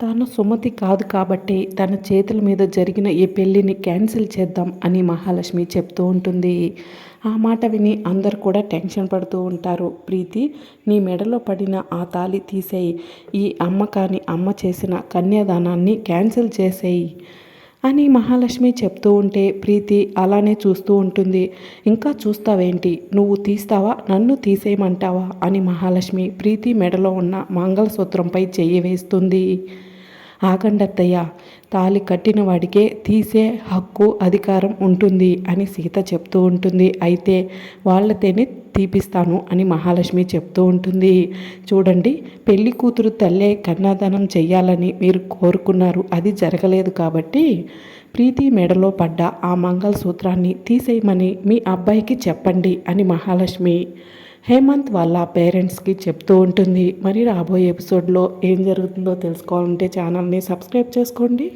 తాను సుమతి కాదు కాబట్టి తన చేతుల మీద జరిగిన ఈ పెళ్ళిని క్యాన్సిల్ చేద్దాం అని మహాలక్ష్మి చెప్తూ ఉంటుంది. ఆ మాట విని అందరు కూడా టెన్షన్ పడుతూ ఉంటారు. ప్రీతి నీ మెడలో పడిన ఆ తాలి తీసేయి. ఈ అమ్మ కాని అమ్మ చేసిన కన్యాదానాన్ని క్యాన్సిల్ చేసేయి. అని మహాలక్ష్మి చెప్తూ ఉంటే ప్రీతి అలానే చూస్తూ ఉంటుంది. ఇంకా చూస్తావేంటి? నువ్వు తీస్తావా? నన్ను తీసేయమంటావా? అని మహాలక్ష్మి ప్రీతి మెడలో ఉన్న మంగళసూత్రంపై చెయ్యి వేస్తుంది. ఆగండత్తయ్య తాలి కట్టిన వాడికే తీసే హక్కు అధికారం ఉంటుంది అని సీత చెప్తూ ఉంటుంది. అయితే వాళ్ళతేనే తీపిస్తాను అని మహాలక్ష్మి చెప్తూ ఉంటుంది. చూడండి పెళ్ళి కూతురు తల్లే కన్యాదానం చెయ్యాలని మీరు కోరుకున్నారు. అది జరగలేదు కాబట్టి ప్రీతి మెడలో పడ్డ ఆ మంగళసూత్రాన్ని తీసేయమని మీ అబ్బాయికి చెప్పండి అని మహాలక్ష్మి హేమంత్ వాళ్ళ పేరెంట్స్కి చెప్తూ ఉంటుంది. మరి రాబోయే ఎపిసోడ్లో ఏం జరుగుతుందో తెలుసుకోవాలంటే ఛానల్ని సబ్స్క్రైబ్ చేసుకోండి.